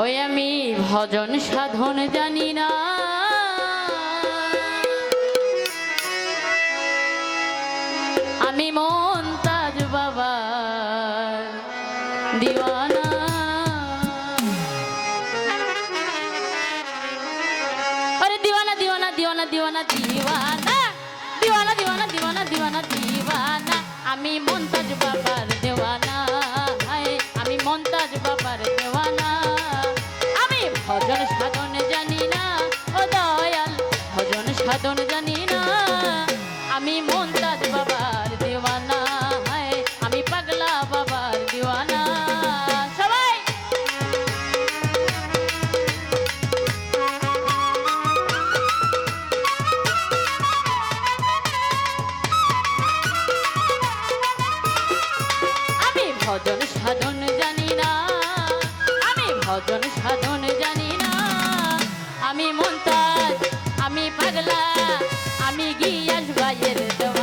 ওই আমি ভজন সাধন জানি না। আমি মন তাজ বাবা দিওয়ানা। আরে দিওয়ানা দিওয়ানা দিওয়ানা দিওয়ানা দিওয়ানা। দিওয়ানা দিওয়ানা দিওয়ানা দিওয়ানা দিওয়ানা। আমি মন তাজ বাবার দেওয়ানা। আমি মন তাজ বাবার দেওয়ানা। সাধন জানি না, ও দয়াল, ভজন সাধন জানি না। আমি মন্তাজ বাবার দেওয়ানা আমি পাগলা বাবার দেওয়ানা। আমি ভজন সাধন জানি না, আমি ভজন সাধন জানি আমি মন্তাজ আমি পাগলা আমি গিয়াস বাইরে দেওয়া।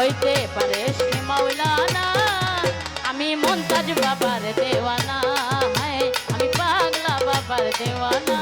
হইতে পারে সে আমি মন্তাজ বাবার দেওয়ানা। হ্যাঁ আমি পাগলা বাবার দেওয়ানা।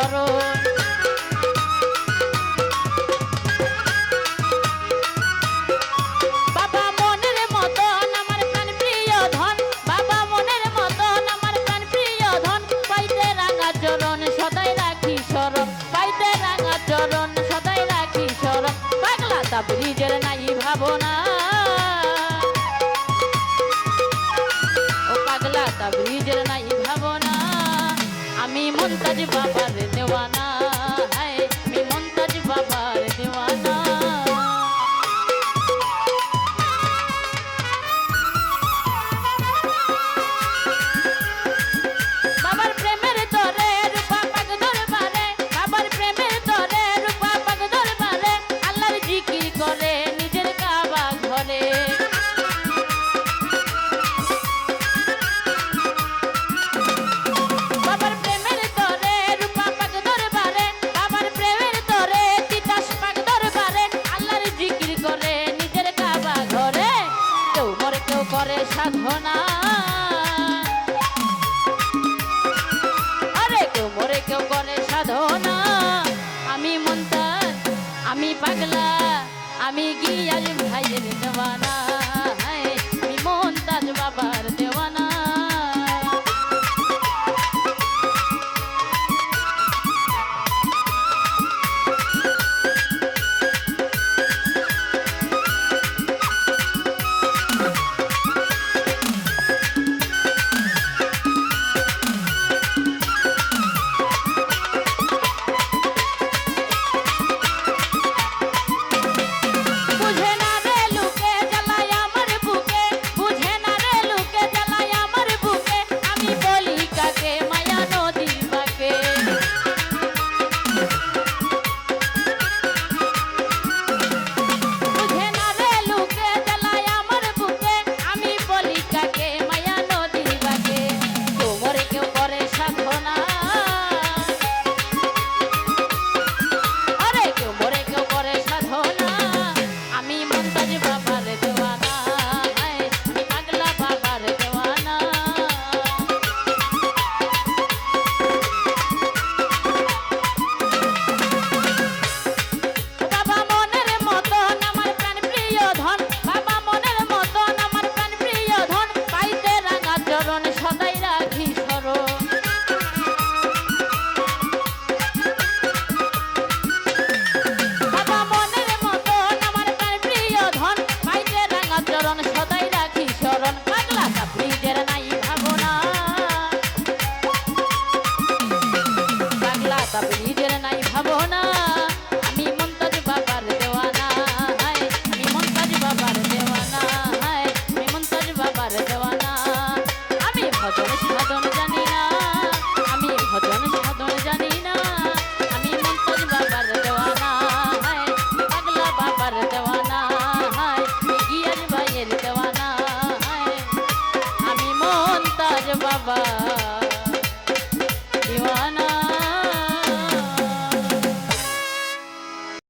করো বাবার দেওয়ানা। পাগলা আমি গিয়াজ ভাইয়ের দেওয়ানা